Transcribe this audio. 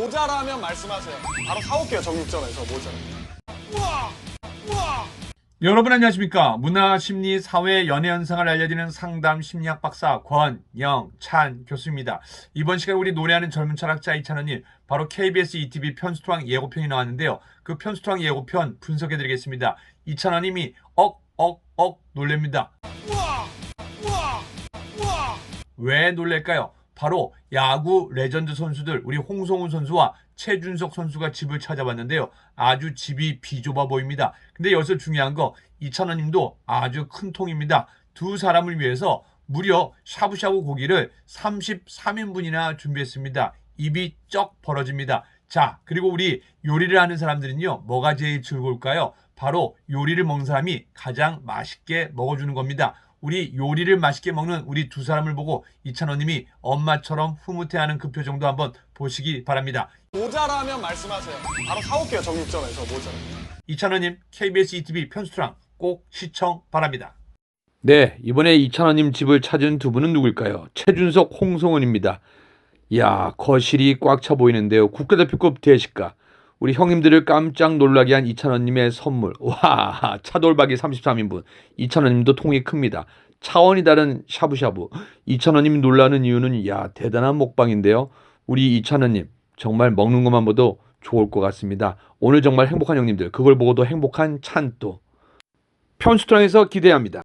모자라면 말씀하세요. 바로 사올게요 정육점에서 모자. 우와, 우와. 여러분 안녕하십니까 문화 심리 사회 연애 현상을 알려드리는 상담 심리학 박사 권영찬 교수입니다. 이번 시간 우리 노래하는 젊은 철학자 이찬원님 바로 KBS ETV 편수토왕 예고편이 나왔는데요. 그 편수토왕 예고편 분석해드리겠습니다. 이찬원님이 억 억 억 놀랍니다. 우와, 우와, 우와. 왜 놀랄까요? 바로 야구 레전드 선수들 우리 홍성훈 선수와 최준석 선수가 집을 찾아봤는데요. 아주 집이 비좁아 보입니다. 근데 여기서 중요한 거 이찬원 님도 아주 큰 통입니다. 두 사람을 위해서 무려 샤브샤브 고기를 33인분이나 준비했습니다. 입이 쩍 벌어집니다. 자, 그리고 우리 요리를 하는 사람들은요, 뭐가 제일 즐거울까요? 바로 요리를 먹는 사람이 가장 맛있게 먹어주는 겁니다. 우리 요리를 맛있게 먹는 우리 두 사람을 보고 이찬원님이 엄마처럼 흐뭇해하는 그 표정도 한번 보시기 바랍니다. 모자라면 말씀하세요. 바로 사올게요 정육점에서 모자. 이찬원님 KBS ETV 편수트랑 꼭 시청 바랍니다. 네, 이번에 이찬원님 집을 찾은 두 분은 누굴까요? 최준석, 홍성은입니다. 야, 거실이 꽉 차 보이는데요. 국가대표급 대식가. 우리 형님들을 깜짝 놀라게 한 이찬원님의 선물. 와, 차돌박이 33인분. 이찬원님도 통이 큽니다. 차원이 다른 샤브샤브. 이찬원님이 놀라는 이유는 야, 대단한 먹방인데요. 우리 이찬원님, 정말 먹는 것만 봐도 좋을 것 같습니다. 오늘 정말 행복한 형님들, 그걸 보고도 행복한 찬또. 편수트랑에서 기대합니다.